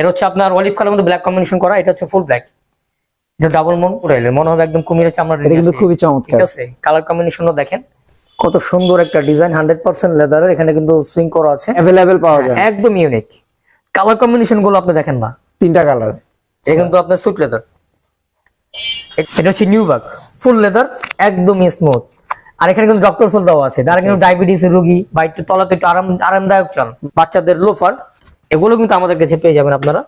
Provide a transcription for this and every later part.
এটা হচ্ছে আপনার অলিভ কালার মধ্যে ব্ল্যাক কম্বিনেশন করা এটা হচ্ছে ফুল ব্ল্যাক এটা ডাবল মন উড়াইলে মনে হবে একদম কুমিরের চামড়া এটা কিন্তু খুবই চমৎকার। ঠিক আছে কালার কম্বিনেশনও দেখেন কত সুন্দর একটা ডিজাইন হান্ড্রেড পার্সেন্ট লেদারের এখানে কিন্তু সুইং করা আছে। অ্যাভেলেবেল পাওয়া যায়। একদম ইউনিক কালার কম্বিনেশনগুলো আপনি দেখেন না। তিনটা কালার এটা কিন্তু আপনার সুট লেদার এটা হচ্ছে নিউ বাগ ফুল লেদার একদম স্মুথ আর এখানে কিন্তু ডক্টর সোল দেওয়া আছে। যারা কিন্তু ডায়াবেটিস রোগী বা একটু তলাতে একটু আরাম আরামদায়ক চান বাচ্চাদের লোফার এগুলো কিন্তু আমাদের কাছে পেয়ে যাবেন আপনারা।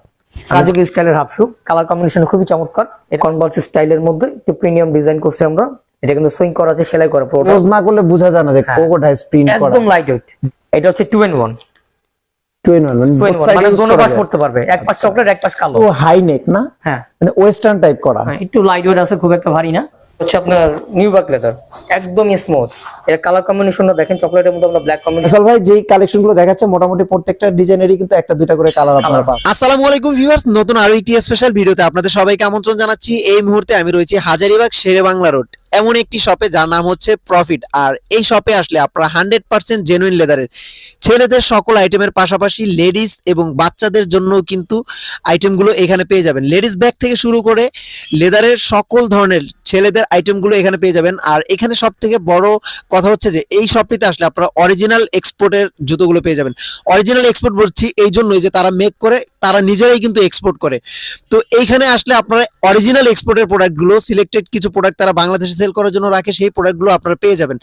রাজুকি স্টাইলের হাফ শু কালার কম্বিনেশন খুবই চমৎকার। কনভার্স স্টাইলের মধ্যে একটু প্রিমিয়াম ডিজাইন করছি আমরা। এটা কিন্তু সুইং করা আছে সেলাই করা রোজ না করলে বোঝা যায় না যে কোকোটাই প্রিন্ট করা। একদম লাইট ওয়েট এটা হচ্ছে two in one two in one মানে এন ওয়ান side মানে দোনো পাশ পড়তে পারবে। এক পাশ চকলেট এক পাশ কালো। ও হাই নেক না? হ্যাঁ। মানে ওয়েস্টার্ন টাইপ করা। হ্যাঁ, একটু লাইট ওয়েট আছে খুব একটা ভারী না। হচ্ছে আপনার নিউ বাক লেদার একদম স্মুথ এর কালার কম্বিনেশনটা দেখেন চকলেটের মধ্যে আমরা ব্ল্যাক কম্বিনেশন আসল ভাই যেই কালেকশনগুলো দেখাচ্ছে মোটামুটি প্রত্যেকটা ডিজাইনেরই কিন্তু একটা দুইটা করে কালার আপনারা পাবেন। আসসালামু আলাইকুম ভিউয়ার্স নতুন আরও একটি স্পেশাল ভিডিওতে আপনাদের সবাইকে আমন্ত্রণ জানাচ্ছি। এই মুহূর্তে আমি রয়েছি হাজারিবাগ শেরে বাংলা রোড এমন একটি শপে যার নাম হচ্ছে প্রফিট আর এই শপে আসলে আপনারা হান্ড্রেড পার্সেন্ট জেনুইন লেদারের ছেলেদের সকল আইটেমের পাশাপাশি লেডিস এবং বাচ্চাদের জন্য কিন্তু আইটেমগুলো এখানে পেয়ে যাবেন। লেডিস ব্যাগ থেকে শুরু করে লেদারের সকল ধরনের ছেলেদের আইটেমগুলো এখানে পেয়ে যাবেন। আর এখানে সব থেকে বড় কথা হচ্ছে যে, এই শপটিতে আসলে আপনারা অরিজিনাল এক্সপোর্টের জুতোগুলো পেয়ে যাবেন। অরিজিনাল এক্সপোর্ট বলছি এই জন্যই যে, তারা মেক করে, তারা নিজেরাই কিন্তু এক্সপোর্ট করে। তো এইখানে আসলে আপনারা অরিজিনাল এক্সপোর্টের প্রোডাক্টগুলো সিলেক্টেড কিছু প্রোডাক্ট তারা বাংলাদেশে সেল করার জন্য রাখে সেই প্রোডাক্টগুলো আপনারা পেয়ে যাবেন।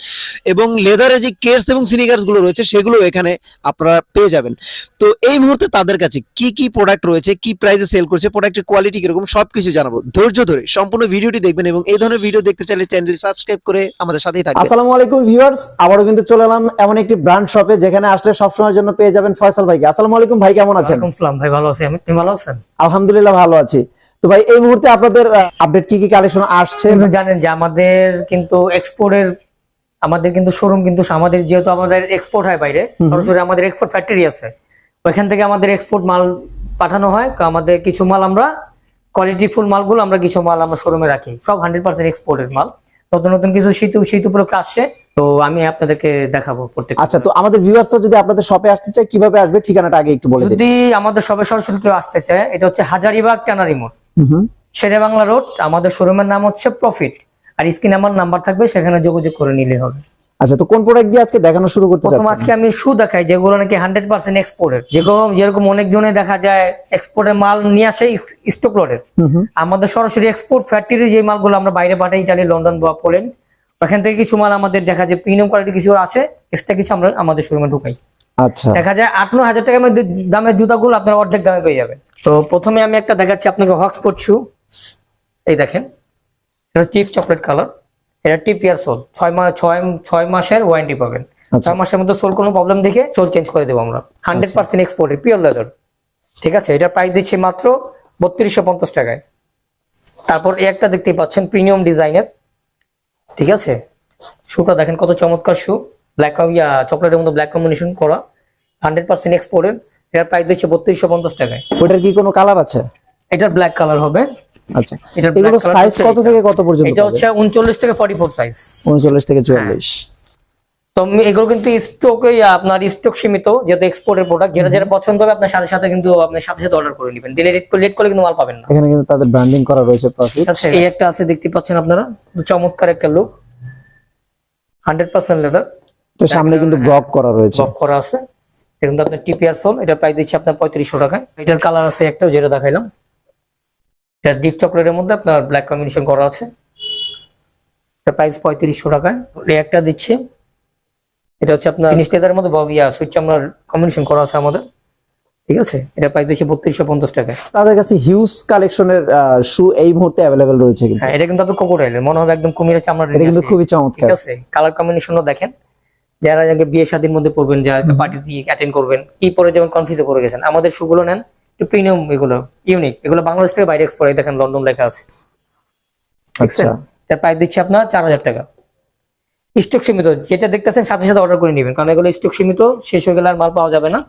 এবং লেদারে যে কেয়ার্স এবং সিনিকার্সগুলো রয়েছে সেগুলো এখানে আপনারা পেয়ে যাবেন। তো এই মুহূর্তে তাদের কাছে কি কি প্রোডাক্ট রয়েছে কি প্রাইসে সেল করছে প্রোডাক্টের কোয়ালিটি কীরকম সবকিছু জানাব। ধৈর্য ধরে সম্পূর্ণ ভিডিওটি দেখবেন এবং এই ধরনের ভিডিও দেখতে চাইলে চ্যানেলটি সাবস্ক্রাইব করে আমাদের সাথেই থাকবেন। আসসালামু আলাইকুম ভিউয়ার্স আবারও কিন্তু চলে এলাম এমন একটি ব্র্যান্ড শপে যেখানে আসলে সবসময়ের জন্য পেয়ে যাবেন ফয়সাল ভাইকে। আসসালামু আলাইকুম ভাই কেমন আছেন? ভাই ভালো আছি। আমি ভালো আছেন? আলহামদুলিল্লাহ ভালো আছি। তো ভাই এই মুহূর্তে আপনাদের আপডেট কি কি কালেকশন আসছে? জানেন যে আমাদের কিন্তু এক্সপোর্টের আমাদের কিন্তু শোরুম কিন্তু আমাদের যেহেতু আমাদের এক্সপোর্ট হয় বাইরে সরাসরি আমাদের এক্সপোর্ট ফ্যাক্টরি আছে। ওইখান থেকে আমাদের এক্সপোর্ট মাল পাঠানো হয় তো আমাদের কিছু মাল আমরা কোয়ালিটি ফুল মালগুলো আমরা কিছু মাল আমরা শোরুমে রাখি। সব হান্ড্রেড পার্সেন্ট এক্সপোর্টের মাল। নতুন নতুন কিছু শীত শীত উপলক্ষে আসছে তো আমি আপনাদেরকে দেখাবো প্রত্যেক আচ্ছা তো আমাদের ভিউয়ার্সরা যদি আপনাদের শপে আসতে চায় কীভাবে আসবে? ঠিকানাটা আগে একটু বলে দিন। যদি আমাদের সবে সরাসরি কেউ আসতে চায় এটা হচ্ছে হাজারিবাগ ট্যানারি মোড়। শেরে বাংলা রোড আমাদের শোরুমের নাম হচ্ছে প্রফিট। আর স্ক্রিন আমার নাম্বার থাকবে সেখানে যোগাযোগ করে নিলে হবে। আচ্ছা তো কোন প্রোডাক্ট দিয়ে আজকে দেখানো শুরু করতে প্রথম আজকে আমি শু দেখাই যেগুলো নাকি হান্ড্রেড পার্সেন্ট এক্সপোর্টের যেরকম যেরকম অনেকজনে দেখা যায় এক্সপোর্টের মাল নিয়ে আসে স্টক লোডের আমাদের সরাসরি এক্সপোর্ট ফ্যাক্টরি যে মালগুলো আমরা বাইরে পাঠাই ইটালি লন্ডন বা পোল্যান্ড ওখান থেকে কিছু মাল আমাদের দেখা যায় প্রিমিয়াম কোয়ালিটি কিছু আছে এক্সট্রা কিছু আমরা আমাদের শোরুমে ঢুকাই। আচ্ছা। দেখা যায় আট ন হাজার টাকার মধ্যে দামের জুতাগুলো আপনার অর্ধেক দামে পেয়ে যাবেন। তো প্রথমে আমি একটা দেখাচ্ছি আপনাকে হক্সফোর্ড শু এই দেখেন এটা টিপ চকলেট কালার এটা টিপ ইয়ার সোল ছয় মাস ছয় ছয় মাসের ওয়ারেন্টি পাবেন। আচ্ছা। ছয় মাসের মধ্যে সোল কোনো প্রবলেম দেখে সোল চেঞ্জ করে দেবো আমরা। হান্ড্রেড পার্সেন্ট এক্সপোর্টের পিওর লেদার ঠিক আছে এটা প্রাইস দিচ্ছি মাত্র বত্রিশশো পঞ্চাশ টাকায়। তারপর এই একটা দেখতেই পাচ্ছেন প্রিমিয়াম ডিজাইনের ঠিক আছে? শুটা দেখেন কত চমৎকার শু। ব্ল্যাক ইয়া চকলেটের মধ্যে ব্ল্যাক কম্বিনেশন করা। হান্ড্রেড পার্সেন্ট এক্সপোর্টের এটার প্রাইস দিচ্ছে বত্রিশশো পঞ্চাশ টাকায়। ওটার কি কোনো কালার আছে? এটার ব্ল্যাক কালার হবে। আচ্ছা। এটার সাইজ কত থেকে কত পর্যন্ত এটা হচ্ছে উনচল্লিশ থেকে ফর্টি ফোর সাইজ উনচল্লিশ থেকে চুয়াল্লিশ। তো এগুলো কিন্তু স্টকে আপনার স্টক সীমিত যেহেতু এক্সপোর্টের প্রোডাক্ট যেটা যেটা পছন্দ হবে আপনার সাথে সাথে কিন্তু সাথে সাথে অর্ডার করে নেবেন। দিলে লেট করলে কিন্তু মাল পাবেন না। এখানে কিন্তু তাদের ব্র্যান্ডিং করা রয়েছে প্রফিট এই একটা আছে দেখতে পাচ্ছেন আপনারা? চমৎকার একটা লুক হান্ড্রেড পার্সেন্ট লেদার তো সামনে কিন্তু ব্লক করা রয়েছে। বক করা আছে। দেখুন তো আপনার টিপিআর সোল এটা প্রাইস দিচ্ছি আপনার পঁয়ত্রিশশো টাকায় এটার কালার আছে একটা যেটা দেখাইলাম। এটা ডিপ চকলেটের মধ্যে আপনার ব্ল্যাক কম্বিনেশন করা আছে। এটার প্রাইস পঁয়ত্রিশশো টাকায়। একটা দিচ্ছে। এটা হচ্ছে আপনার জিনিস লেদারের মধ্যে ইয়া সুইচ আমরা কম্বিনেশন করা আছে আমাদের। ঠিক আছে? এটা প্রাইস দিচ্ছে বত্রিশশো পঞ্চাশ টাকায়। তাদের কাছে হিউজ কালেকশনের শু এই মুহূর্তে অ্যাভেলেবেল রয়েছে কিন্তু। হ্যাঁ এটা কিন্তু আপনি কোকোটাইলের মনে হবে একদম কুমিরের চামড়া এটা কিন্তু খুবই ঠিক আছে? কালার কম্বিনেশনও দেখেন। যারা আগে বিয়ে শাদীর মধ্যে পড়বেন যারা পার্টি দিয়ে অ্যাটেন্ড করবেন কি পরে যেমন কনফিউজে করে গেছেন। আমাদের শুগুলো নেন একটু প্রিমিয়াম এগুলো ইউনিক এগুলো বাংলাদেশ থেকে বাইরে এক্সপোর্ট দেখেন লন্ডন লেখা আছে। আচ্ছা। তার প্রাইস দিচ্ছে আপনার চার হাজার টাকা। স্টক সীমিত যেটা দেখতেছেন সাথে সাথে অর্ডার করে নেবেন কারণ এগুলো স্টক সীমিত শেষ হয়ে গেলে আর মাল পাওয়া যাবে না।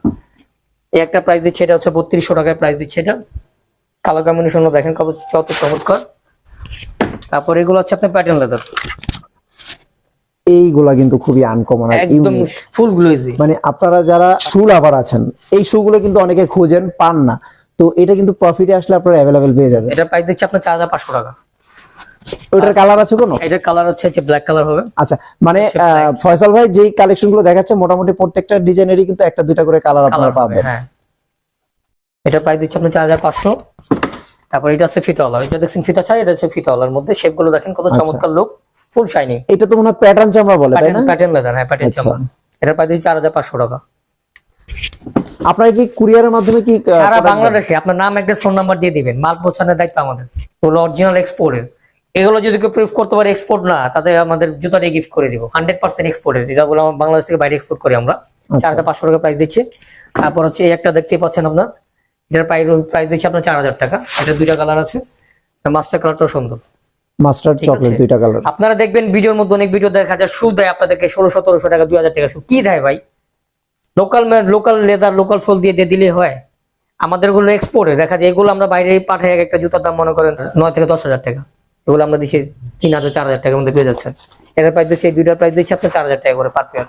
এই একটা প্রাইস দিচ্ছে এটা হচ্ছে বত্রিশশো টাকায় প্রাইস দিচ্ছে এটা। কালার কম্বিনেশনও দেখেন কত কত চমৎকার। তারপর এগুলো হচ্ছে আপনার প্যাটার্ন লেদার এইগুলা কিন্তু খুবই আনকমন আর একদম ফুল গ্লোজি মানে আপনারা যারা শু লাভার আছেন এই শু গুলো কিন্তু অনেকে খুঁজেন পান না। তো এটা কিন্তু প্রফিটে আসলে আপনারা অ্যাভেলেবেল পেয়ে যাবেন। এটা প্রাইস দিচ্ছি আপনার চার হাজার পাঁচশো টাকা। ওটার কালার আছে কোনো? এটার কালার হচ্ছে যে ব্ল্যাক কালার হবে। আচ্ছা মানে ফয়সাল ভাই যেই কালেকশনগুলো দেখাচ্ছে মোটামুটি প্রত্যেকটা ডিজাইনেরই কিন্তু একটা দুইটা করে কালার আপনারা পাবেন হ্যাঁ। এটা প্রাইস দিচ্ছি আপনার চার হাজার পাঁচশো। তারপর এটা হচ্ছে ফিতাওয়ালা। এটা দেখছেন ফিতা ছাড়া এটা হচ্ছে ফিতাওয়ালার মধ্যে। শেপগুলো দেখেন কত আচ্ছা। চমৎকার লোক ফুল শাইনিং এটা তো মনে হয় প্যাটার্ন চামড়া বলে তাই না? প্যাটার্ন লেদার হ্যাঁ প্যাটার্ন আচ্ছা। চামড়া। এটা প্রাইস দিচ্ছি চার হাজার পাঁচশো টাকা। আপনারা কি কুরিয়ারের মাধ্যমে কি সারা বাংলাদেশে আপনার নাম একটা ফোন নাম্বার দিয়ে দিবেন। মাল পৌঁছানোর দায়িত্ব আমাদের। ওগুলো অরিজিনাল এক্সপোর্টের এগুলো যদি কেউ প্রুফ করতে পারে এক্সপোর্ট না তাদের আমাদের জুতা দিয়ে গিফট করে দিব। হান্ড্রেড পার্সেন্ট এক্সপোর্টের এটা বলে আমরা বাংলাদেশ থেকে বাইরে এক্সপোর্ট করি আমরা। আচ্ছা। চার হাজার পাঁচশো টাকা প্রাইস দিচ্ছি। তারপর হচ্ছে এই একটা দেখতে পাচ্ছেন আপনার। এটার প্রাইস প্রাইস দিচ্ছি আপনার চার হাজার টাকা। এটা দুইটা কালার আছে। মাস্টার কালারটাও সুন্দর। মাস্টার্ড চকলেট দুইটা কালার। আপনারা দেখবেন ভিডিওর মধ্যে অনেক ভিডিও দেখা যায় শু দেয় আপনাদেরকে ষোলো সতেরোশো টাকা দুই হাজার টাকা শু কি দেয় ভাই? Local local leather local sole দিয়ে দিয়ে দিলে হয়। আমাদেরগুলো এক্সপোর্টে দেখা যায় এগুলো আমরা বাইরে পাঠাই এক একটা জুতার দাম মনে করেন নয় থেকে দশ হাজার টাকা। এগুলো আমরা দিচ্ছি তিন হাজার চার হাজার টাকার মধ্যে পেয়ে যাচ্ছেন। এটার প্রাইস দিচ্ছি এই দুইটার প্রাইস দিচ্ছি আপনার চার হাজার টাকা করে পার পেয়ার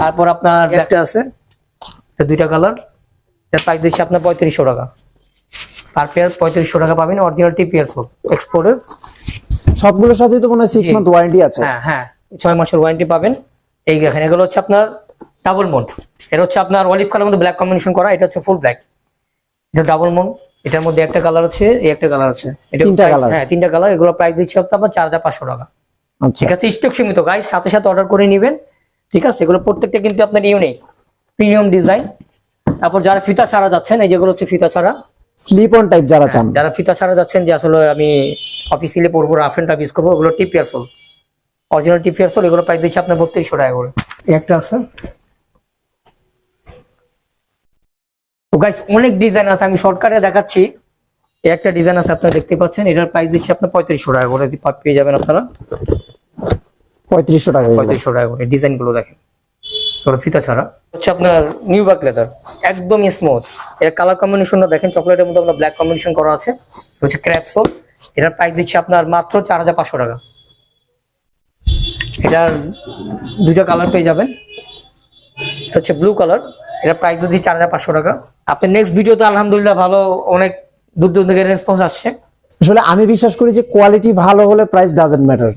তারপর আপনার একটা আছে। এটা দুইটা কালার। এটার প্রাইস দিচ্ছি আপনার পঁয়ত্রিশশো টাকা। পার পেয়ার পঁয়ত্রিশশো টাকা পাবেন অরিজিনাল টিপিয়ার সোল এক্সপোর্টের সবগুলোর সাথেই তো মনে হয় সিক্স মান্থ ওয়ারেন্টি আছে। হ্যাঁ হ্যাঁ ছয় মাসের ওয়ারেন্টি পাবেন। এই দেখেন এগুলো হচ্ছে আপনার ডাবল মোড এটা হচ্ছে আপনার অলিভ কালার মধ্যে ব্ল্যাক কম্বিনেশন করা এটা হচ্ছে ফুল ব্ল্যাক এটা ডাবল মোড এটার মধ্যে একটা কালার আছে এই একটা কালার আছে। এটা তিনটা colour? হ্যাঁ তিনটা কালার এগুলো প্রাইস দিচ্ছে আপনার চার হাজার পাঁচশো টাকা। আচ্ছা। ঠিক আছে স্টক সীমিত। গাইস সাথে সাথে অর্ডার করে নেবেন। ঠিক আছে এগুলো প্রত্যেকটা কিন্তু আপনার ইউনিক প্রিমিয়াম ডিজাইন তারপর যারা ফিতা ছাড়া যাচ্ছেন এই যেগুলো হচ্ছে ফিতা ছাড়া স্লিপ অন টাইপ যারা চান। যারা ফিতা ছাড়া যাচ্ছেন যে আসলে আমি অফিসিয়ালি পড়ব রাফ এন্ড টাফ ইউজ করব ওগুলো TPR sole original TPR sole এগুলো প্রাইস দিচ্ছে আপনার বত্রিশশো টাকা করে। এই একটা আছে? তো গাইস অনেক ডিজাইন আছে আমি শর্টকাটে দেখাচ্ছি। এই একটা ডিজাইন আছে আপনারা দেখতে পাচ্ছেন এটার প্রাইস দিচ্ছে আপনার পঁয়ত্রিশশো টাকা করে। পেয়ে যাবেন আপনারা। পঁয়ত্রিশশো টাকা। পঁয়ত্রিশশো টাকা করে ডিজাইনগুলো দেখেন। ওগুলো ফিতা ছাড়া। হচ্ছে আপনার নিউ বাক লেদার একদম স্মুথ এর কালার কম্বিনেশনটা দেখেন চকলেটের মধ্যে আপনার ব্ল্যাক কম্বিনেশন করা আছে। এটা হচ্ছে ক্র্যাপসোল এটার প্রাইস দিচ্ছে আপনার মাত্র চার হাজার পাঁচশো টাকা। এটার দুইটা কালার পেয়ে যাবেন। এটা হচ্ছে ব্লু কালার এটার প্রাইস যদি চার হাজার পাঁচশো টাকা। আপনি নেক্সট ভিডিওতে আলহামদুলিল্লাহ ভালো অনেক দূর দূর থেকে রেসপন্স আসছে। আসলে আমি বিশ্বাস করি যে কোয়ালিটি ভালো হলে প্রাইস ডাজেন্ট ম্যাটার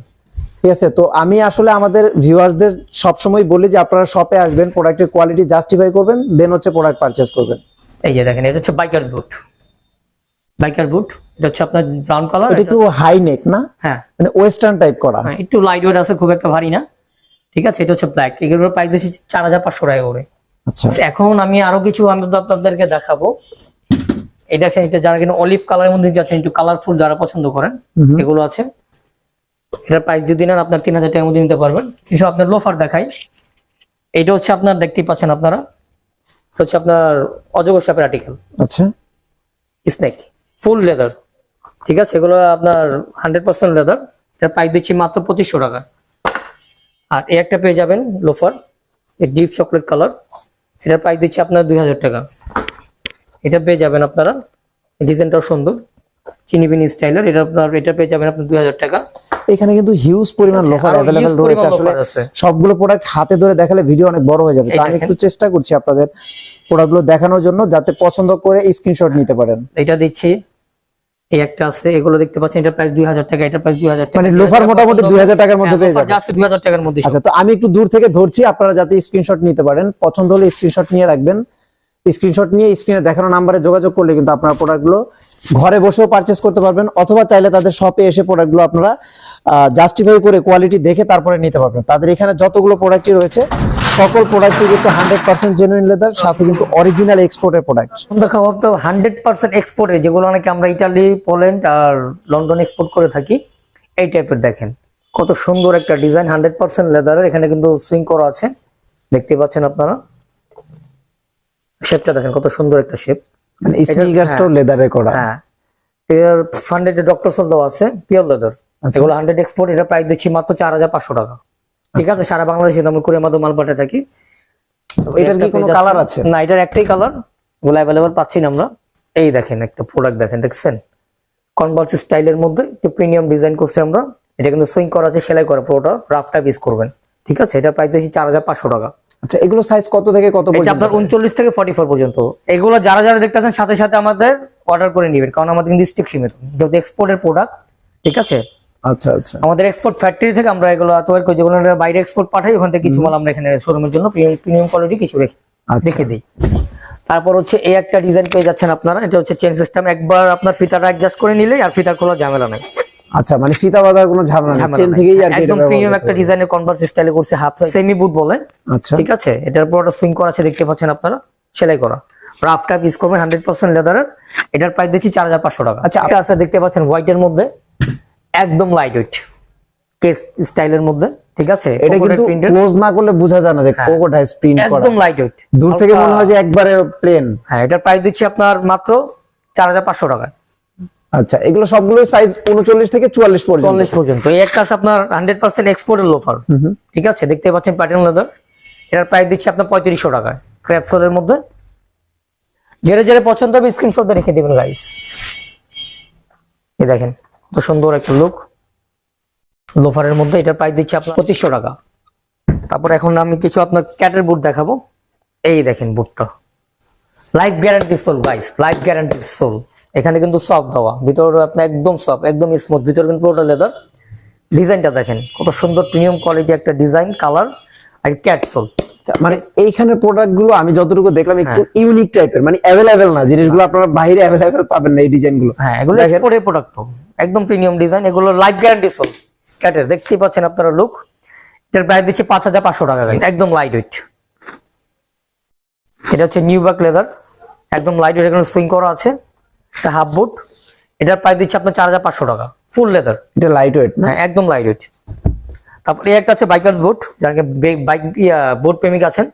ঠিক আছে? তো আমি আসলে আমাদের ভিউয়ার্সদের সবসময় বলি যে আপনারা শপে আসবেন প্রোডাক্টের কোয়ালিটি জাস্টিফাই করবেন দেন হচ্ছে প্রোডাক্ট পারচেস করবেন। এই যে দেখেন এটা হচ্ছে বাইকার বুট বাইকার বুট এটা হচ্ছে আপনার ব্রাউন কালার এটা একটু হাই নেক না? হ্যাঁ। মানে ওয়েস্টার্ন টাইপ করা। হ্যাঁ, একটু লাইট ওয়েট আছে খুব একটা ভারী না। ঠিক আছে? এটা হচ্ছে ব্ল্যাক এগুলোর প্রাইস দিচ্ছি চার হাজার পাঁচশো টাকা করে। আচ্ছা। এখন আমি আরও কিছু আমি আপনাদেরকে দেখাবো। এটা এটা যারা কিনা অলিভ কালারের মধ্যে যাচ্ছেন একটু কালারফুল যারা পছন্দ করেন এগুলো আছে। এটার প্রাইস যদি নেন আপনার তিন হাজার টাকার মধ্যে নিতে পারবেন। কিছু আপনার লোফার দেখাই। এটা হচ্ছে আপনার দেখতেই পাচ্ছেন আপনারা। হচ্ছে আপনার অজগর সাপের আর্টিকেল আচ্ছা। স্নেক ফুল লেদার ঠিক আছে? এগুলো আপনার হান্ড্রেড পার্সেন্ট লেদার এটা প্রাইস দিচ্ছি মাত্র পঁচিশশো টাকা। আর এই একটা পেয়ে যাবেন লোফার ডিপ চকলেট কালার সেটার প্রাইস দিচ্ছি আপনার দুই হাজার টাকা। এটা পেয়ে যাবেন আপনারা। ডিজাইনটাও সুন্দর। চিনি বিনি স্টাইলের এটা আপনার এটা পেয়ে যাবেন আপনার দুই হাজার টাকা। এখানে কিন্তু হিউজ পরিমাণ আচ্ছা, লোফার আরও অ্যাভেলেবেল রয়েছে। আসলে সবগুলো প্রোডাক্ট হাতে ধরে দেখালে ভিডিও অনেক বড় হয়ে যাবে। তো আমি একটু চেষ্টা করছি আপনাদের প্রোডাক্টগুলো দেখানোর জন্য যাতে পছন্দ করে স্ক্রিনশট নিতে পারেন। এটা দিচ্ছি। এই একটা আছে এগুলো দেখতে পাচ্ছেন এটা প্রাইস দুই হাজার টাকা এটা প্রাইস দুই হাজার টাকা। মানে লোফার মোটামুটি দুই হাজার টাকার মধ্যে পেয়ে যাবে আছে দুই হাজার টাকার মধ্যে আচ্ছা তো আমি একটু দূর থেকে ধরছি আপনারা যাতে স্ক্রিনশট নিতে পারেন। পছন্দ হলে স্ক্রিনশট নিয়ে রাখবেন। স্ক্রিনশট নিয়ে স্ক্রিনে দেখানো নাম্বারে যোগাযোগ করলে কিন্তু আপনারা প্রোডাক্টগুলো ঘরে বসেও পারচেস করতে পারবেন, অথবা চাইলে তাদের শপে এসে প্রোডাক্টগুলো আপনারা জাস্টিফাই করে কোয়ালিটি দেখে তারপরে নিতে পারবেন। তাদের এখানে যতগুলো প্রোডাক্টই রয়েছে, সকল প্রোডাক্টই কিন্তু হান্ড্রেড পার্সেন্ট জেনুইন লেদার সাথে কিন্তু অরিজিনাল এক্সপোর্টের প্রোডাক্ট খাবার তো হান্ড্রেড পার্সেন্ট এক্সপোর্টে যেগুলো অনেকে আমরা ইটালি পোল্যান্ড আর লন্ডন এক্সপোর্ট করে থাকি, এই টাইপের দেখেন। কত সুন্দর একটা ডিজাইন হান্ড্রেড পার্সেন্ট লেদারের এখানে কিন্তু সুইং করা আছে। দেখতে পাচ্ছেন আপনারা? শেপটা দেখেন, কত সুন্দর একটা শেপ মানে স্নিকার্সটাও লেদারে করা। হ্যাঁ। এর ফান্ডেড ডক্টর সোল দেওয়া আছে পিওর লেদার আচ্ছা। এগুলো হান্ড্রেড এক্সপোর্ট এটা প্রাইস দিচ্ছি মাত্র চার হাজার পাঁচশো টাকা। ঠিক আছে? সারা বাংলাদেশে আমরা কুড়ির মাধ্যমে মাল পাঠিয়ে থাকি। এটার কি কোনো কালার আছে? না এটার একটাই কালার ওগুলো অ্যাভেলেবল পাচ্ছি না আমরা। এই দেখেন একটা প্রোডাক্ট দেখেন দেখছেন? কনভার্স স্টাইলের মধ্যে একটু প্রিমিয়াম ডিজাইন করছি আমরা। এটা কিন্তু সুইং করা আছে সেলাই করা পুরোটা। রাফ টাইপ ইউজ করবেন। ঠিক আছে? এটা প্রাইস দিচ্ছি চার হাজার পাঁচশো টাকা। আচ্ছা এগুলো সাইজ কত থেকে কত পর্যন্ত আপনার উনচল্লিশ থেকে ফর্টি ফোর পর্যন্ত। এগুলো যারা যারা দেখতেছেন সাথে সাথে আমাদের অর্ডার করে নেবেন কারণ আমাদের কিন্তু স্টিক সীমিত। যেহেতু এক্সপোর্টের প্রোডাক্ট ঠিক আছে? আচ্ছা আচ্ছা। আমাদের এক্সপোর্ট ফ্যাক্টরি থেকে আমরা এগুলো তৈরি করি যেগুলো বাইরে এক্সপোর্ট পাঠাই ওখান থেকে কিছু মাল আমরা এখানে শোরুমের জন্য প্রিমিয়াম প্রিমিয়াম কোয়ালিটি কিছু রেখে আচ্ছা। রেখে দিই। তারপর হচ্ছে এই একটা ডিজাইন পেয়ে যাচ্ছেন আপনারা এটা হচ্ছে চেন সিস্টেম একবার আপনার ফিতাটা অ্যাডজাস্ট করে নিলেই আর ফিতার খোলা ঝামেলা নাই। আচ্ছা মানে ফিতা বাঁধার কোনো ঝামেলা নেই। চেন থেকেই আর কি একদম প্রিমিয়াম একটা ডিজাইনের কনভার্স স্টাইলে করছে হাফ সেমি বুট বলে। আচ্ছা। ঠিক আছে এটার উপর একটা সুইং করা আছে দেখতে পাচ্ছেন আপনারা? সেলাই করা। রাফ টাইপ ইউজ করবেন হান্ড্রেড পার্সেন্ট লেদারের এটার প্রাইস দিচ্ছি চার হাজার পাঁচশো টাকা। আচ্ছা, এটা আছে দেখতে পাচ্ছেন হোয়াইটের মধ্যে। একদম লাইট ওয়েট কেস স্টাইলের মধ্যে। ঠিক আছে এটা কিন্তু ক্লোজ না করলে বোঝা যায় না যে কোকোটাই প্রিন্ট করা। একদম লাইট ওয়েট দূর থেকে মনে হয় যে একবারে প্লেন হ্যাঁ এটার প্রাইস দিচ্ছি আপনার মাত্র চার হাজার পাঁচশো টাকা আচ্ছা এগুলো সবগুলো সাইজ উনচল্লিশ থেকে চুয়াল্লিশ পর্যন্ত। চল্লিশ পর্যন্ত। এই একটা আছে আপনার হান্ড্রেড পার্সেন্ট এক্সপোর্টের লোফার ঠিক আছে? দেখতে পাচ্ছেন প্যাটার্ন লেদার এটার প্রাইস দিচ্ছি আপনার পঁয়ত্রিশশো টাকায়। ক্র্যাপসোলের মধ্যে। যেটা যেটা পছন্দ হবে স্ক্রিনশট রেখে দিবেন গাইস এই দেখেন তো সুন্দর একটা লুক লোফারের মধ্যে এটার প্রাইস দিচ্ছি আপনার পঁচিশশো টাকা। তারপর এখন আমি কিছু আপনার ক্যাটের বুট দেখাবো। এই দেখেন বুটটা life guarantee sole guys life guarantee sole এখানে কিন্তু সফট দেওয়া ভিতরে আপনার একদম সফট একদম স্মুথ ভিতরে কিন্তু পুরোটা লেদার ডিজাইনটা দেখেন কত সুন্দর প্রিমিয়াম কোয়ালিটি একটা ডিজাইন কালার আর ক্যাট সোল আচ্ছা, মানে এইখানের প্রোডাক্টগুলো আমি যতটুকু দেখলাম একটু ইউনিক টাইপের মানে অ্যাভেলেবেল না জিনিসগুলো আপনারা বাইরে অ্যাভেলেবেল পাবেন না এই ডিজাইনগুলো হ্যাঁ এগুলো। এক্সপোর্টের প্রোডাক্ট তো একদম প্রিমিয়াম ডিজাইন এগুলো লাইফ গ্যারান্টি সোল ক্যাটের দেখতেই পাচ্ছেন আপনারা লুক এটার প্রাইস দিচ্ছে পাঁচ হাজার পাঁচশো টাকা একদম লাইট ওয়েট এটা হচ্ছে নিউ ব্যাক লেদার একদম লাইট ওয়েট এখানে সুইং করা আছে। এটা হাফ বুট এটার প্রাইস দিচ্ছে আপনার চার হাজার পাঁচশো টাকা ফুল লেদার এটা লাইট ওয়েট না? হ্যাঁ একদম লাইট ওয়েট তারপরে এই একটা আছে বাইকার্স বোট যাকে বাইক বোট প্রেমিক আছেন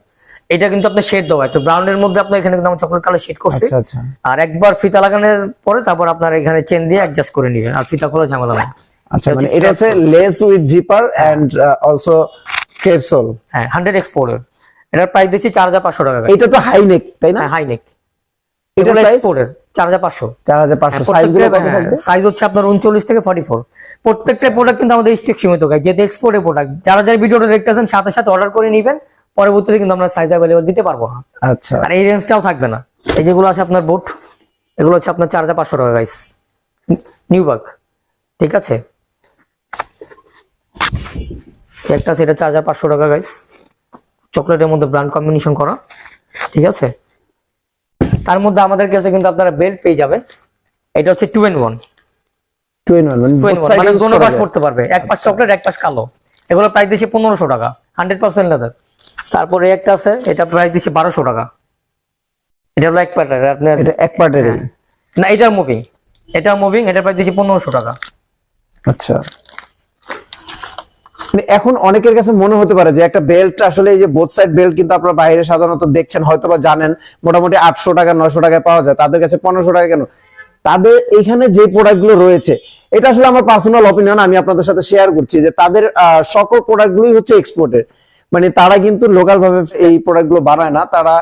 এটা কিন্তু আপনার শেড দেওয়া একটু ব্রাউনের মধ্যে আপনার এখানে কিন্তু চকলেট কালার শেড করছে। আচ্ছা আচ্ছা। আর একবার ফিতা লাগানোর পরে তারপর আপনার এখানে চেন দিয়ে অ্যাডজাস্ট করে নেবেন আর ফিতা খোলা ঝামেলা নাই। আচ্ছা মানে এটা হচ্ছে lace with zipper and also crepe sole হ্যাঁ হান্ড্রেড এক্সপোর্টের এটার প্রাইস দিচ্ছি চার হাজার পাঁচশো টাকা। এটা তো হাই নেক তাই না? হাই নেক এটা প্রাইস এক্সপোর্টের চার হাজার পাঁচশো। চার হাজার পাঁচশো। সাইজ থাকবে সাইজ হচ্ছে আপনার উনচল্লিশ থেকে ফর্টি ফোর প্রত্যেকটা প্রোডাক্ট কিন্তু আমাদের স্টিক সীমিত গাই যেহেতু এক্সপোর্টের প্রোডাক্ট যারা যারা ভিডিওটা দেখতেছেন সাথে সাথে অর্ডার করে নেবেন পরবর্তীতে কিন্তু আমরা সাইজ অ্যাভেলেবল দিতে পারব না। আচ্ছা। আর এই রেঞ্জটাও থাকবে না। এই যেগুলো আছে আপনার বুট এগুলো হচ্ছে আপনার চার হাজার পাঁচশো টাকা গাইস নিউ বাগ ঠিক আছে? একটা চার হাজার পাঁচশো টাকা গাইস চকলেটের মধ্যে ব্র্যান্ড কম্বিনেশন করা ঠিক আছে? তার মধ্যে আমাদের কাছে কিন্তু আপনারা বেল্ট পেয়ে যাবেন। এটা হচ্ছে two in one two in one মানে কোনো পাশ করতে পারবে। এক পাশ চকলেট এক পাশ কালো। এগুলো প্রাইস দিচ্ছে পনেরোশো টাকা হান্ড্রেড পার্সেন্ট লেদার তারপরে একটা আছে এটা প্রাইস দিচ্ছে বারোশো টাকা। এটা হলো এক প্যাটার আপনার এটা এক পার্টের না এটা মুভিং এটা মুভিং এটা প্রাইস দিচ্ছে পনেরোশো টাকা। আচ্ছা। মানে এখন অনেকের কাছে মনে হতে পারে যে একটা বেল্ট আসলে এই যে বোথ সাইড বেল্ট কিন্তু আপনারা বাইরে সাধারণত দেখছেন হয়তো বা জানেন, মোটামুটি আটশো টাকা নশো টাকায় পাওয়া যায়। তাদের কাছে পনেরোশো টাকা কেন? তাদের এখানে যে প্রোডাক্টগুলো রয়েছে, এটা আসলে আমার পার্সোনাল অপিনিয়ন আমি আপনাদের সাথে শেয়ার করছি যে তাদের সকল প্রোডাক্ট গুলোই হচ্ছে এক্সপোর্টের মানে তারা কিন্তু লোকাল ভাবে এই প্রোডাক্টগুলো বানায় না, তারা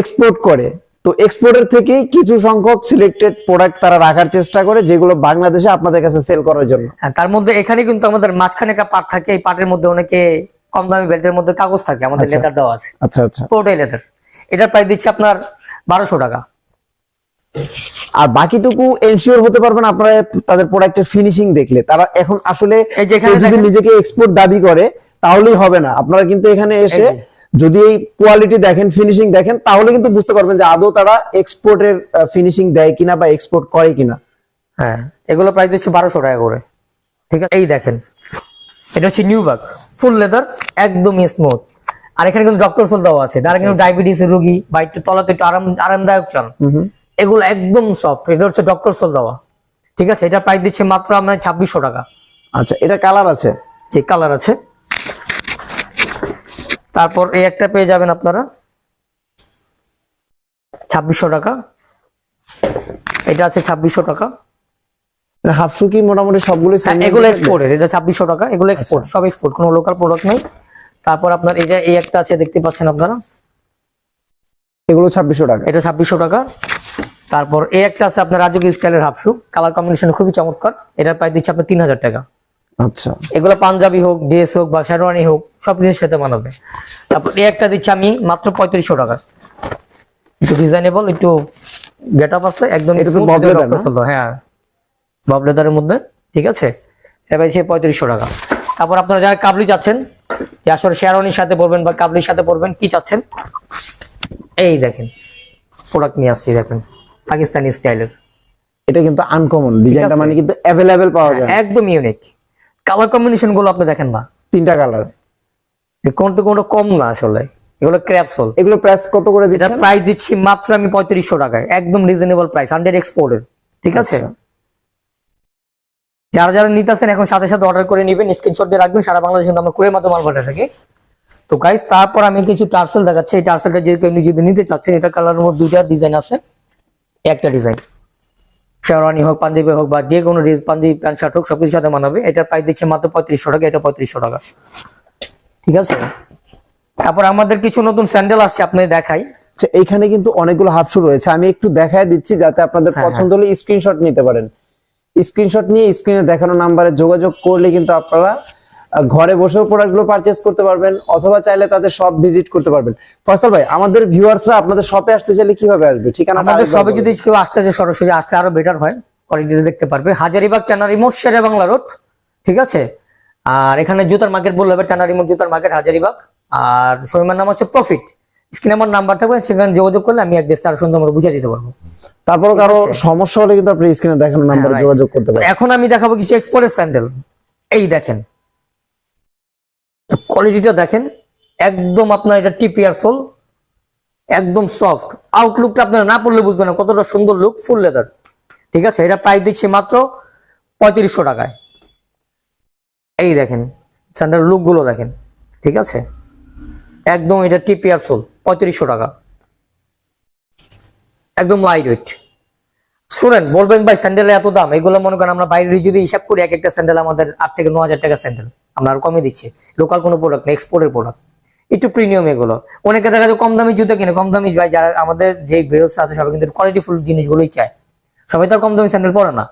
এক্সপোর্ট করে। তো এক্সপোর্টের থেকেই কিছু সংখ্যক সিলেক্টেড প্রোডাক্ট তারা রাখার চেষ্টা করে যেগুলো বাংলাদেশে আপনাদের কাছে সেল করার জন্য। হ্যাঁ, তার মধ্যে এখানে কিন্তু আমাদের মাঝখানে একটা পার্ট থাকে এই পার্টের মধ্যে অনেকে কম দামি বেল্টের মধ্যে কাগজ থাকে আমাদের আচ্ছা। লেদার দেওয়া আছে। আচ্ছা আচ্ছা। পুরোটাই লেদার এটার প্রাইস দিচ্ছে আপনার বারোশো টাকা। আর বাকিটুকু এনশিওর হতে পারবেন আপনারা তাদের প্রোডাক্টের ফিনিশিং দেখলে। তারা এখন আসলে যদি নিজেকে এক্সপোর্ট দাবি করে তাহলেই হবে না। আপনারা কিন্তু এখানে এসে যদি এই কোয়ালিটি দেখেন ফিনিশিং দেখেন তাহলে কিন্তু বুঝতে পারবেন যে আদৌ তারা এক্সপোর্টের ফিনিশিং দেয় কিনা বা এক্সপোর্ট করে কিনা। হ্যাঁ এগুলো প্রাইস দিচ্ছে বারোশো টাকা করে। ঠিক আছে? এই দেখেন এটা হচ্ছে নিউ বাগ ফুল লেদার একদম স্মুথ আর এখানে কিন্তু ডক্টর সোল দেওয়া আছে। যারা কিন্তু ডায়াবেটিস রোগী বা একটু তলাতে একটু আরাম আরামদায়ক চান এগুলো একদম সফট এটা হচ্ছে ডক্টর সোল দেওয়া। ঠিক আছে? এটা প্রাইস দিচ্ছে মাত্র আপনার ছাব্বিশশো টাকা। আচ্ছা এটা কালার আছে? যে কালার আছে তারপর এই একটা পেয়ে যাবেন আপনারা। ছাব্বিশশো টাকা। এটা আছে ছাব্বিশশো টাকা। হাফ শু কি মোটামুটি সবগুলো হ্যাঁ, এগুলো এক্সপোর্টের এটা ছাব্বিশশো টাকা এগুলো এক্সপোর্ট সব এক্সপোর্ট কোনো লোকাল প্রোডাক্ট নেই। তারপর আপনার এই যে এই একটা আছে দেখতে পাচ্ছেন আপনারা? এগুলো ছাব্বিশশো টাকা। এটা ছাব্বিশশো টাকা। তারপর এই একটা আছে আপনার রাজকীয় স্টাইলের হাফ শু কালার কম্বিনেশন খুবই চমৎকার। এটার প্রাইস দিচ্ছে আপনার তিন হাজার টাকা। আচ্ছা। এগুলো পাঞ্জাবি হোক ড্রেস হোক বা শেরওয়ানি হোক সব কিছুর সাথে মানাবে তারপর এই একটা দিচ্ছি আমি মাত্র পঁয়ত্রিশশো টাকা। একটু ডিজাইনেবল একটু গেট আপ আছে একদম হ্যাঁ। বব লেদারের মধ্যে ঠিক আছে? এবার সে পঁয়ত্রিশশো টাকা। তারপর আপনারা যারা কাবলি চাচ্ছেন যে আসলে শেরওয়ানির সাথে পড়বেন বা কাবলির সাথে পড়বেন কি চাচ্ছেন? এই দেখেন প্রোডাক্ট নিয়ে আসছি দেখেন পাকিস্তানি স্টাইলের এটা কিন্তু আনকমন ডিজাইনটা মানে কিন্তু অ্যাভেলেবেল পাওয়া যায়। একদম ইউনিক কালার কম্বিনেশনগুলো আপনি দেখেন না? তিনটা কালার কোনটা কোনটা কম না আসলে। এগুলো ক্র্যাপসোল এগুলো প্রাইস কত করে এটা দিচ্ছেন? প্রাইস দিচ্ছি মাত্র আমি পঁয়ত্রিশশো টাকায়। একদম রিজনেবল প্রাইস হান্ড্রেড এক্সপোর্টের ঠিক আছে? আচ্ছা। যারা যারা নিতেছেন এখন সাথে সাথে অর্ডার করে নিবেন স্ক্রিনশট দিয়ে রাখবেন সারা বাংলাদেশে কিন্তু আমরা কুড়ির মাধ্যমে মাল পাঠিয়ে থাকি। তো গাইস তারপর আমি কিছু টার্সেল দেখাচ্ছি। এই টার্সেলটা যদি কেউ যদি নিতে চাচ্ছেন এটা কালারের মধ্যে দুইটা ডিজাইন আছে। একটা ডিজাইন শেরওয়ানি হোক পাঞ্জাবি হোক বা যে কোনো পাঞ্জাবি প্যান্ট শার্ট হোক সবকিছুর সাথে মানাবে। এটার প্রাইস দিচ্ছে মাত্র পঁয়ত্রিশশো টাকা এটা পঁয়ত্রিশশো টাকা। ঠিক আছে? তারপর আমাদের কিছু নতুন স্যান্ডেল আসছে আপনি দেখাই। এখানে এইখানে কিন্তু অনেকগুলো হাফ শু রয়েছে। আমি একটু দেখায় দিচ্ছি যাতে আপনাদের হ্যাঁ, পছন্দ হলে স্ক্রিনশট নিতে পারেন। স্ক্রিনশট নিয়ে স্ক্রিনে দেখানো নাম্বারে যোগাযোগ করলে কিন্তু আপনারা ঘরে বসেও প্রোডাক্টগুলো পারচেস করতে পারবেন অথবা চাইলে তাদের শপ ভিজিট করতে পারবেন। ফসল ভাই আমাদের ভিউয়ার্সরা আপনাদের শপে আসতে চাইলে কীভাবে আসবে? ঠিকানা আমাদের সবে যদি কেউ আসতে চায় সরাসরি আসলে আরও বেটার হয়। কোয়ালিটিতে দেখতে পারবে। হাজারিবাগ ট্যানারি মোড় শেরে বাংলা রোড। ঠিক আছে? আর এখানে জুতার মার্কেট বললে হবে ট্যানারি মোড় জুতার মার্কেট হাজারিবাগ। আর শোরুমের নাম হচ্ছে প্রফিট স্ক্রিনে আমার নাম্বার থাকবে সেখানে যোগাযোগ করলে আমি অ্যাড্রেসটা আরও সুন্দর মতো বুঝিয়ে দিতে পারব। তারপরও কারও সমস্যা হলে কিন্তু আপনি স্ক্রিনে দেখানো নাম্বারে যোগাযোগ করতে পারেন। এখন আমি দেখাবো কিছু এক্সপোর্টের স্যান্ডেল এই দেখেন। কোয়ালিটিটা দেখেন, একদম আপনার এটা টিপিআর সোল, একদম সফট আউটলুকটা আপনারা না পড়লে বুঝবেন না, কতটা সুন্দর লুক ফুল লেদার ঠিক আছে? এটা প্রাইস দিচ্ছি মাত্র পঁয়ত্রিশশো টাকায়। এই দেখেন স্যান্ডেল লুকগুলো দেখেন, ঠিক আছে? একদম এটা টিপিআর সোল, পঁয়ত্রিশশো টাকা। একদম লাইট ওয়েট শুনেন, বলবেন ভাই স্যান্ডেলের এত দাম? এগুলো মনে করেন আমরা বাইরে যদি হিসাব করি, এক একটা স্যান্ডেল আমাদের আট থেকে ন হাজার টাকা স্যান্ডেল আমরা আর কমে দিচ্ছি। লোকাল কোনো প্রোডাক্ট না এক্সপোর্টের প্রোডাক্ট একটু প্রিমিয়াম এগুলো। অনেকে দেখা যায় কম দামি জুতো কিনে কম দামি ভাই যারা আমাদের যে বেরোস আছে সবাই কিন্তু কোয়ালিটিফুল জিনিসগুলোই চায়। সবাই তো কম দামি স্যান্ডেল পরে না।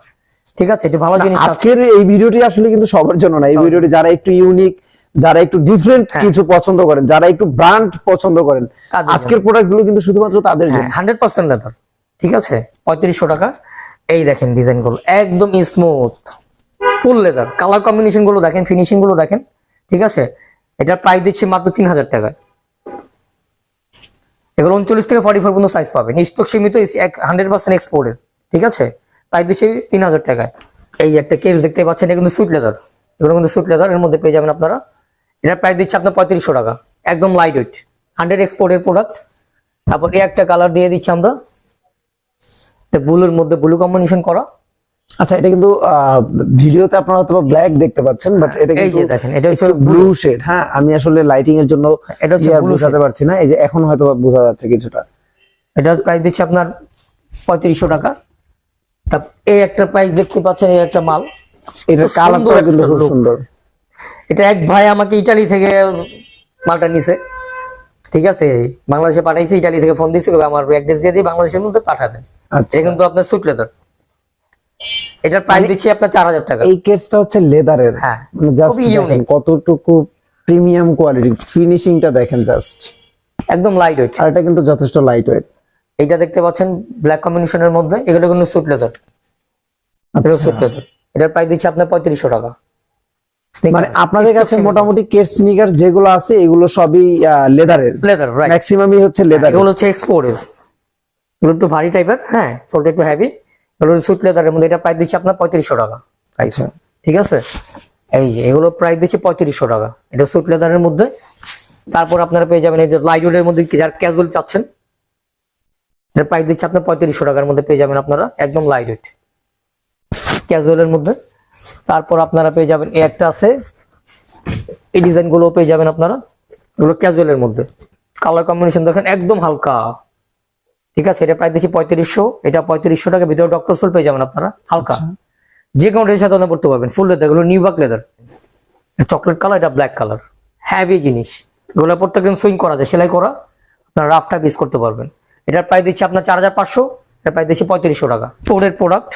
ঠিক আছে একটু ভালো জিনিস আজকের এই ভিডিওটি আসলে কিন্তু সবার জন্য না। এই ভিডিওটি যারা একটু ইউনিক যারা একটু ডিফারেন্ট হ্যাঁ। কিছু পছন্দ করেন যারা একটু ব্র্যান্ড পছন্দ করেন আজকের প্রোডাক্টগুলো কিন্তু শুধুমাত্র তাদের হ্যাঁ জন্য। হান্ড্রেড পার্সেন্ট লেদার ঠিক আছে? পঁয়ত্রিশশো টাকা। এই দেখেন ডিজাইনগুলো। একদম স্মুথ ফুল লেদার কালার কম্বিনেশনগুলো দেখেন ফিনিশিংগুলো দেখেন, ঠিক আছে? এটার প্রাইস দিচ্ছি মাত্র তিন হাজার টাকায়। এগুলো উনচল্লিশ থেকে ফর্টি ফোর পর্যন্ত সাইজ পাবেন। স্টক সীমিত হান্ড্রেড পার্সেন্ট এক্সপোর্টের ঠিক আছে? প্রাইস দিচ্ছি তিন হাজার টাকায়। এই একটা কেস দেখতে পাচ্ছেন, এটা কিন্তু সুট লেদার এগুলো কিন্তু সুট লেদার এর মধ্যে পেয়ে যাবেন আপনারা। এটার প্রাইস দিচ্ছে আপনার পঁয়ত্রিশশো টাকা, একদম লাইট ওয়েট হান্ড্রেড এক্সপোর্টের প্রোডাক্ট তারপর এই একটা কালার দিয়ে দিচ্ছি আমরা। ব্লুর মধ্যে ব্লু কম্বিনেশন করা। আচ্ছা এটা কিন্তু ভিডিওতে আপনারা হয়তো ব্ল্যাক দেখতে পাচ্ছেন বাট এটা এই কিন্তু যে দেখেন, এটা হচ্ছে ব্লু শেড হ্যাঁ আমি আসলে লাইটিং এর জন্য এটা হচ্ছে blue বোঝাতে পারছি না এই যে এখন হয়তো বোঝা যাচ্ছে কিছুটা। এটার প্রাইস দিচ্ছে আপনার পঁয়ত্রিশশো টাকা। তারপর এই একটা প্রাইস দেখতে পাচ্ছেন এই একটা মাল। খুব কালারটা কিন্তু খুব সুন্দর। এটা এক ভাই আমাকে ইটালি থেকে মালটা নিছে। ঠিক আছে বাংলাদেশে পাঠাইছে ইটালি থেকে ফোন দিয়েছে আমার অ্যাড্রেস দিয়ে দিয়ে বাংলাদেশের মধ্যে পাঠাবেন আচ্ছা। এটা কিন্তু আপনার সুট লেদার এটার প্রাইস দিচ্ছি আপনার চার হাজার টাকা। এই কেসটা হচ্ছে লেদারের হ্যাঁ, মানে জাস্ট কতটুকু প্রিমিয়াম কোয়ালিটি ফিনিশিংটা দেখেন জাস্ট একদম লাইট ওয়েট আর এটা কিন্তু যথেষ্ট লাইট ওয়েট এটা দেখতে পাচ্ছেন ব্ল্যাক কম্বিনেশনের মধ্যে। এগুলো কিন্তু সুট লেদার এটা সুট লেদার এটার প্রাইস দিচ্ছে আপনার পঁয়ত্রিশশো টাকা। মানে আপনাদের কাছে মোটামুটি কেট স্নিকার যেগুলো আছে এগুলো সবই লেদারের লেদার রাইট ম্যাক্সিমামই হচ্ছে লেদার এগুলো হচ্ছে এক্সপোর্টের এগুলো একটু ভারী টাইপের হ্যাঁ সোলটা একটু হেভি এগুলো সুট লেদারের মধ্যে এটা প্রাইস দিচ্ছে আপনার পঁয়ত্রিশশো টাকা আচ্ছা। ঠিক আছে? এই যে এগুলো প্রাইস দিচ্ছে পঁয়ত্রিশশো টাকা। এটা সুট লেদারের মধ্যে। তারপর আপনারা পেয়ে যাবেন এই যে লাইটের মধ্যে যার ক্যাজুয়াল চাচ্ছেন। এটা প্রাইস দিচ্ছে আপনার পঁয়ত্রিশশো টাকার মধ্যে পেয়ে যাবেন আপনারা একদম লাইট ওয়েট ক্যাজুয়ালের মধ্যে। তারপর আপনারা পেয়ে যাবেন এই একটা আছে। এই ডিজাইনগুলো পেয়ে যাবেন আপনারা। এগুলো ক্যাজুয়ালের মধ্যে। কালার কম্বিনেশন দেখেন একদম হালকা। ঠিক আছে এটা প্রায় দিচ্ছি পঁয়ত্রিশশো এটা পঁয়ত্রিশশো টাকা ভিতরে ডক্টর সোল পেয়ে যাবেন আপনারা হালকা। যে কোনো ড্রেসের সাথে পড়তে পারবেন ফুল লেদার এগুলো nubuck leather chocolate colour এটা ব্ল্যাক কালার হ্যাভি জিনিস। এগুলো প্রত্যেকদিন সুইং করা যায় সেলাই করা আপনারা রাফটা ইউজ করতে পারবেন। এটার প্রায় দিচ্ছি আপনার চার হাজার পাঁচশো এটা প্রায় দিচ্ছি পঁয়ত্রিশশো টাকা। স্টোরের প্রোডাক্ট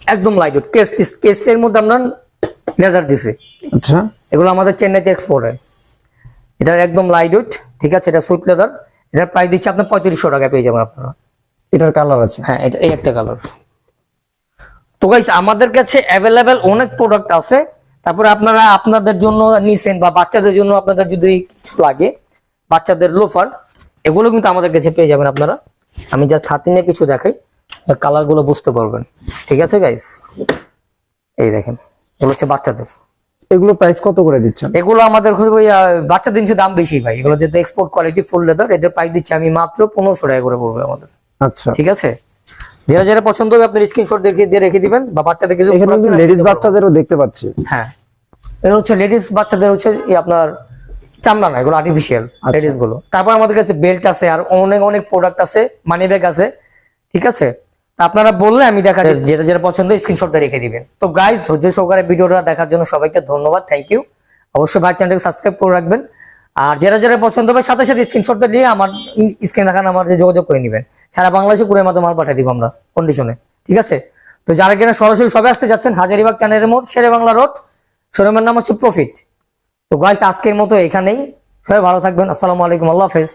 একদম লাইট কেস কেসের মধ্যে আপনার লেদার দিছে। আচ্ছা। এগুলো আমাদের চেন্নাইতে এক্সপোর্ট হয়। এটা একদম লাইট ঠিক আছে এটা সুইট লেদার এটার প্রাইস দিচ্ছে আপনার পঁয়ত্রিশশো টাকা পেয়ে যাবেন আপনারা। এটার কালার আছে? হ্যাঁ এটা এই একটা কালার তো গাইস আমাদের কাছে অ্যাভেলেবেল অনেক প্রোডাক্ট আছে। তারপরে আপনারা আপনাদের জন্য নিছেন বা বাচ্চাদের জন্য আপনাদের যদি কিছু লাগে বাচ্চাদের লোফার এগুলো কিন্তু আমাদের কাছে পেয়ে যাবেন আপনারা। আমি জাস্ট হাতে নিয়ে কিছু দেখাই কালারগুলো বুঝতে পারবেন। ঠিক আছে গাইস এই দেখেন এগুলো হচ্ছে বাচ্চাদের। এগুলো প্রাইস কত করে দিচ্ছেন? এগুলো আমাদের বাচ্চাদের জিনিসের দাম বেশি ভাই। এগুলো যেহেতু এক্সপোর্ট কোয়ালিটি ফুল লেদার এদের প্রাইস দিচ্ছি আমি মাত্র পনেরোশো টাকা করে পড়বে আমাদের। আচ্ছা। ঠিক আছে? যারা যারা পছন্দ হবে আপনার স্ক্রিনশট দেখে দিয়ে রেখে দিবেন বা বাচ্চাদের কিছু এখানে কিন্তু লেডিস বাচ্চাদেরও দেখতে পাচ্ছি। হ্যাঁ। এটা হচ্ছে লেডিস বাচ্চাদের হচ্ছে এই আপনার চামড়া না এগুলো আর্টিফিশিয়াল। লেডিসগুলো। তারপর আমাদের কাছে বেল্ট আছে আর অনেক অনেক প্রোডাক্ট আছে মানি ব্যাগ আছে। ঠিক আছে? আপনারা বললে আমি দেখা যেটা যেটা পছন্দ স্ক্রিনশটটা রেখে দিবেন। তো গাইজ ধৈর্য সহকারে ভিডিওটা দেখার জন্য সবাইকে ধন্যবাদ থ্যাংক ইউ অবশ্যই ভাই চ্যানেলকে সাবস্ক্রাইব করে রাখবেন। আর যারা যারা পছন্দ হবে, সাথে সাথে স্ক্রিনশটটা নিয়ে আমার স্ক্রিন রাখান আমার যোগাযোগ করে নেবেন। সারা বাংলাদেশে কুড়ির মাধ্যমে মাল পাঠিয়ে দিব আমরা কন্ডিশনে ঠিক আছে? তো যারা কিনা সরাসরি সবে আসতে যাচ্ছেন, হাজারিবাগ ক্যানের মোড়, শেরে বাংলা রোড শোরুমের নাম হচ্ছে প্রফিট তো গাইস আজকের মতো এখানেই। সবাই ভালো থাকবেন। আসসালামু আলাইকুম। আল্লাহ হাফেজ।